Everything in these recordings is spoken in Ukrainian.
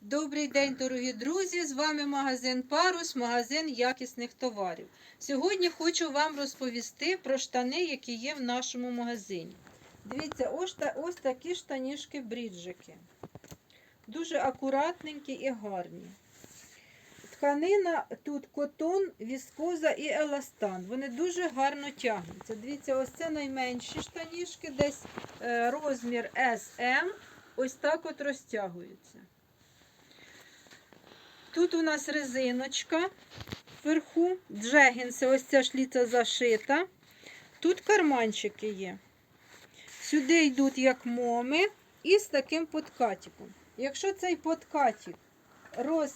Добрий день, дорогі друзі! З вами магазин Парус, магазин якісних товарів. Сьогодні хочу вам розповісти про штани, які є в нашому магазині. Дивіться, ось, ось такі штанішки бріджики. Дуже акуратненькі і гарні. Тканина тут котон, віскоза і еластан. Вони дуже гарно тягнуться. Дивіться, ось це найменші штанішки, десь е, розмір SM. Ось так от розтягуються. Тут у нас резиночка вверху, джегінси, ось ця шліца зашита. Тут карманчики є. Сюди йдуть як моми і з таким подкатиком. Якщо цей подкатик роз,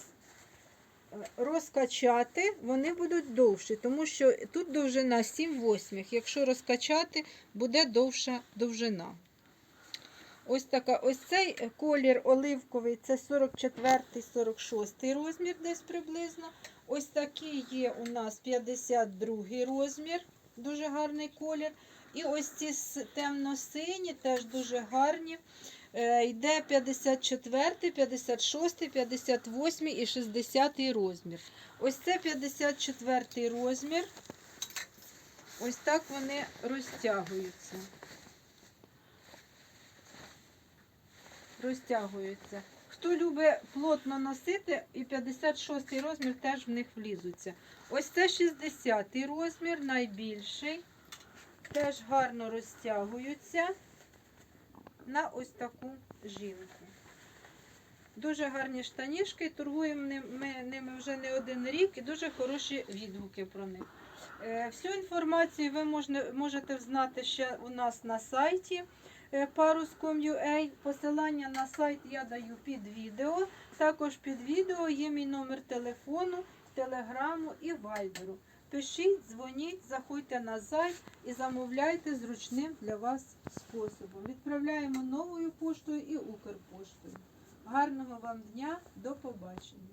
розкачати, вони будуть довші, тому що тут довжина 7 восьмих. Якщо розкачати, буде довша довжина. Ось така, ось цей колір оливковий, це 44-46 розмір десь приблизно. Ось такий є у нас 52 розмір, дуже гарний колір. І ось ці темно-сині, теж дуже гарні. Е, Йде 54, 56, 58 і 60 розмір. Ось це 54 розмір. Ось так вони розтягуються. Розтягуються. Хто любить плотно носити, і 56 розмір теж в них влізуться. Ось це 60 розмір, найбільший. Теж гарно розтягуються на ось таку жінку. Дуже гарні штанішки, торгуємо ми ними вже не один рік і дуже хороші відгуки про них. Е, Всю інформацію ви можете знати ще у нас на сайті parus.com.ua. Посилання на сайт я даю під відео. Також під відео є мій номер телефону, телеграму і вайберу. Пишіть, дзвоніть, заходьте на сайт і замовляйте зручним для вас способом. Відправляємо новою поштою і Укрпоштою. Гарного вам дня, до побачення!